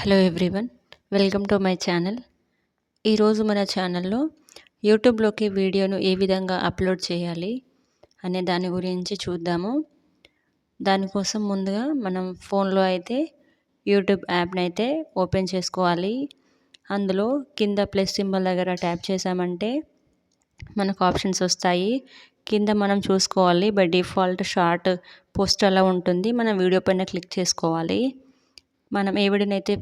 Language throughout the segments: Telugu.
Hello everyone welcome to my channel. ఈరోజు మన ఛానల్లో యూట్యూబ్లోకి వీడియోను ఏ విధంగా అప్లోడ్ చేయాలి అనే దాని గురించి చూద్దాము. దానికోసం ముందుగా మనం ఫోన్లో అయితే యూట్యూబ్ యాప్ని అయితే ఓపెన్ చేసుకోవాలి. అందులో కింద ప్లస్ సింబల్ దగ్గర ట్యాప్ చేసామంటే మనకు ఆప్షన్స్ వస్తాయి. కింద మనం చూసుకోవాలి బై డిఫాల్ట్ షార్ట్ పోస్ట్ అలా ఉంటుంది. మనం వీడియో పైన క్లిక్ చేసుకోవాలి. మనం ఏ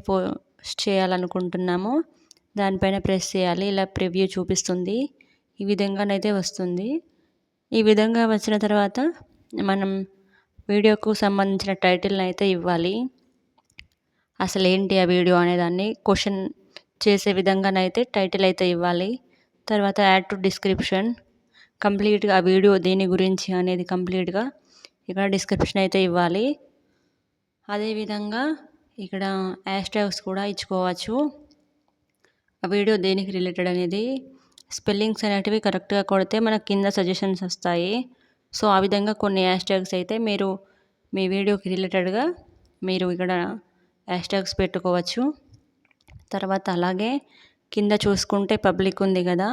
పోస్ట్ చేయాలనుకుంటున్నామో దానిపైన ప్రెస్ చేయాలి. ఇలా ప్రివ్యూ చూపిస్తుంది. ఈ విధంగానైతే వస్తుంది. ఈ విధంగా వచ్చిన తర్వాత మనం వీడియోకు సంబంధించిన టైటిల్ని అయితే ఇవ్వాలి. అసలు ఏంటి ఆ వీడియో అనేదాన్ని క్వశ్చన్ చేసే విధంగానైతే టైటిల్ అయితే ఇవ్వాలి. తర్వాత యాడ్ టు డిస్క్రిప్షన్. కంప్లీట్గా ఆ వీడియో దేని గురించి అనేది కంప్లీట్గా ఇక్కడ డిస్క్రిప్షన్ అయితే ఇవ్వాలి. అదేవిధంగా ఇక్కడ యాష్ ట్యాగ్స్ కూడా ఇచ్చుకోవచ్చు. ఆ వీడియో దేనికి రిలేటెడ్ అనేది స్పెల్లింగ్స్ అనేటివి కరెక్ట్గా కొడితే మనకు కింద సజెషన్స్ వస్తాయి. సో ఆ విధంగా కొన్ని హ్యాష్ ట్యాగ్స్ అయితే మీరు మీ వీడియోకి రిలేటెడ్గా మీరు ఇక్కడ యాష్ ట్యాగ్స్ పెట్టుకోవచ్చు. తర్వాత అలాగే కింద చూసుకుంటే పబ్లిక్ ఉంది కదా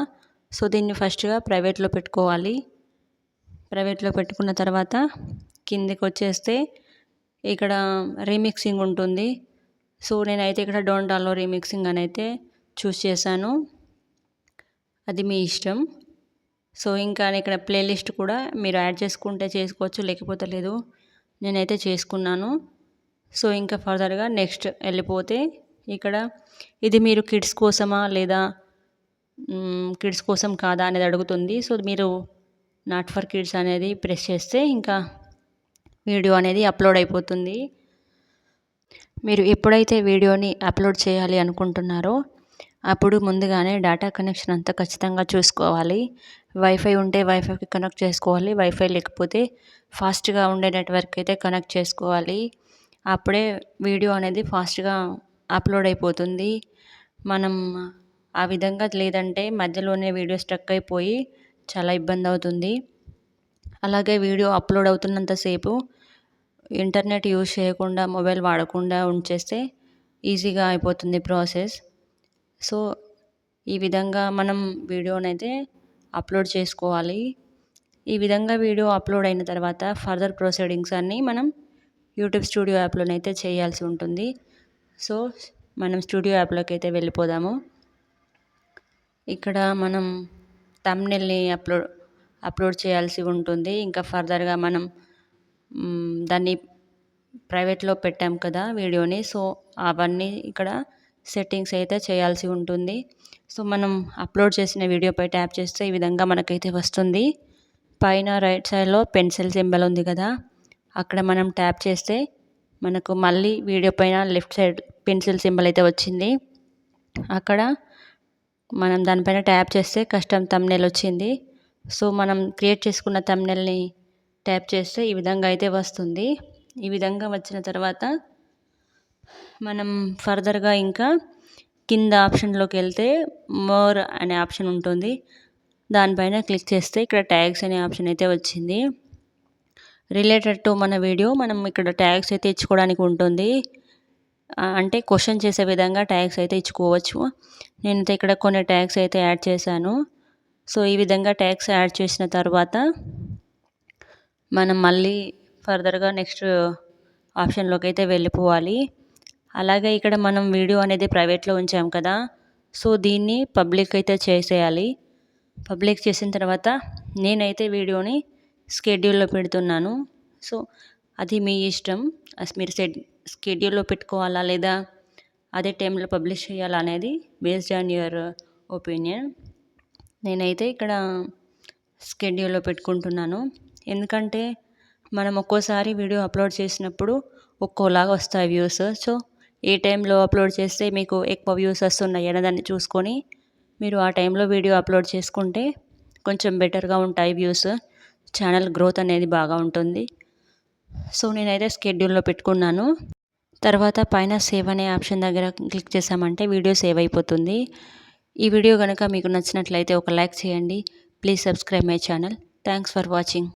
సో దీన్ని ఫస్ట్గా ప్రైవేట్లో పెట్టుకోవాలి. ప్రైవేట్లో పెట్టుకున్న తర్వాత కిందకి వచ్చేస్తే ఇక్కడ రీమిక్సింగ్ ఉంటుంది. సో నేనైతే ఇక్కడ డోంటాలో రీమిక్సింగ్ అని అయితే చూస్ చేశాను. అది మీ ఇష్టం. సో ఇంకా ఇక్కడ ప్లేలిస్ట్ కూడా మీరు యాడ్ చేసుకుంటే చేసుకోవచ్చు లేకపోతే లేదు. నేనైతే చేసుకున్నాను. సో ఇంకా ఫర్దర్గా నెక్స్ట్ వెళ్ళిపోతే ఇక్కడ ఇది మీరు కిడ్స్ కోసమా లేదా కిడ్స్ కోసం కాదా అనేది అడుగుతుంది. సో మీరు నాట్ ఫర్ కిడ్స్ అనేది ప్రెస్ చేస్తే ఇంకా వీడియో అనేది అప్లోడ్ అయిపోతుంది. మీరు ఎప్పుడైతే వీడియోని అప్లోడ్ చేయాలి అనుకుంటున్నారో అప్పుడు ముందుగానే డేటా కనెక్షన్ అంతా ఖచ్చితంగా చూసుకోవాలి. వైఫై ఉంటే వైఫైకి కనెక్ట్ చేసుకోవాలి. వైఫై లేకపోతే ఫాస్ట్గా ఉండే నెట్వర్క్ అయితే కనెక్ట్ చేసుకోవాలి. అప్పుడే వీడియో అనేది ఫాస్ట్గా అప్లోడ్ అయిపోతుంది. మనం ఆ విధంగా లేదంటే మధ్యలోనే వీడియో స్టక్ అయిపోయి చాలా ఇబ్బంది అవుతుంది. అలాగే వీడియో అప్లోడ్ అవుతున్నంతసేపు ఇంటర్నెట్ యూజ్ చేయకుండా మొబైల్ వాడకుండా ఉంచేస్తే ఈజీగా అయిపోతుంది ప్రాసెస్. సో ఈ విధంగా మనం వీడియోనైతే అప్లోడ్ చేసుకోవాలి. ఈ విధంగా వీడియో అప్లోడ్ అయిన తర్వాత ఫర్దర్ ప్రొసీడింగ్స్ అన్నీ మనం యూట్యూబ్ స్టూడియో యాప్లోనైతే చేయాల్సి ఉంటుంది. సో మనం స్టూడియో యాప్లోకి అయితే వెళ్ళిపోదాము. ఇక్కడ మనం తమ్నెల్ని అప్లోడ్ అప్లోడ్ చేయాల్సి ఉంటుంది. ఇంకా ఫర్దర్గా మనం దాన్ని ప్రైవేట్లో పెట్టాం కదా వీడియోని. సో అవన్నీ ఇక్కడ సెట్టింగ్స్ అయితే చేయాల్సి ఉంటుంది. సో మనం అప్లోడ్ చేసిన వీడియోపై ట్యాప్ చేస్తే ఈ విధంగా మనకైతే వస్తుంది. పైన రైట్ సైడ్లో పెన్సిల్ సింబల్ ఉంది కదా అక్కడ మనం ట్యాప్ చేస్తే మనకు మళ్ళీ వీడియో పైన లెఫ్ట్ సైడ్ పెన్సిల్ సింబల్ అయితే వచ్చింది. అక్కడ మనం దానిపైన ట్యాప్ చేస్తే కస్టమ్ తమ్నేల్ వచ్చింది. సో మనం క్రియేట్ చేసుకున్న తమ్నెల్ని ట్యాప్ చేస్తే ఈ విధంగా అయితే వస్తుంది. ఈ విధంగా వచ్చిన తర్వాత మనం ఫర్దర్గా ఇంకా కింద ఆప్షన్లోకి వెళ్తే మోర్ అనే ఆప్షన్ ఉంటుంది. దానిపైన క్లిక్ చేస్తే ఇక్కడ ట్యాగ్స్ అనే ఆప్షన్ అయితే వచ్చింది. రిలేటెడ్ టు మన వీడియో మనం ఇక్కడ ట్యాగ్స్ అయితే ఇచ్చుకోవడానికి ఉంటుంది. అంటే క్వశ్చన్ చేసే విధంగా ట్యాగ్స్ అయితే ఇచ్చుకోవచ్చు. నేనైతే ఇక్కడ కొన్ని ట్యాగ్స్ అయితే యాడ్ చేశాను. సో ఈ విధంగా ట్యాక్స్ యాడ్ చేసిన తర్వాత మనం మళ్ళీ ఫర్దర్గా నెక్స్ట్ ఆప్షన్లోకి అయితే వెళ్ళిపోవాలి. అలాగే ఇక్కడ మనం వీడియో అనేది ప్రైవేట్లో ఉంచాం కదా సో దీన్ని పబ్లిక్ అయితే చేసేయాలి. పబ్లిక్ చేసిన తర్వాత నేనైతే వీడియోని స్కెడ్యూల్లో పెడుతున్నాను. సో అది మీ ఇష్టం. మీరు సెడ్ స్కెడ్యూల్లో పెట్టుకోవాలా లేదా అదే టైంలో పబ్లిష్ చేయాలా అనేది బేస్డ్ ఆన్ యువర్ ఒపీనియన్. నేనైతే ఇక్కడ స్కెడ్యూల్లో పెట్టుకుంటున్నాను. ఎందుకంటే మనం ఒక్కోసారి వీడియో అప్లోడ్ చేసినప్పుడు ఒక్కోలాగా వస్తాయి వ్యూస్ సో ఏ టైంలో అప్లోడ్ చేస్తే మీకు ఎక్కువ వ్యూస్ వస్తున్నాయి అనేదాన్ని చూసుకొని మీరు ఆ టైంలో వీడియో అప్లోడ్ చేసుకుంటే కొంచెం బెటర్గా ఉంటాయి వ్యూస్ ఛానల్ గ్రోత్ అనేది బాగా ఉంటుంది. సో నేనైతే స్కెడ్యూల్లో పెట్టుకున్నాను. తర్వాత పైన సేవ్ అనే ఆప్షన్ దగ్గర క్లిక్ చేసామంటే వీడియో సేవ్ అయిపోతుంది. ఈ వీడియో కనుక మీకు నచ్చినట్లయితే ఒక లైక్ చేయండి. Please subscribe my channel thanks for watching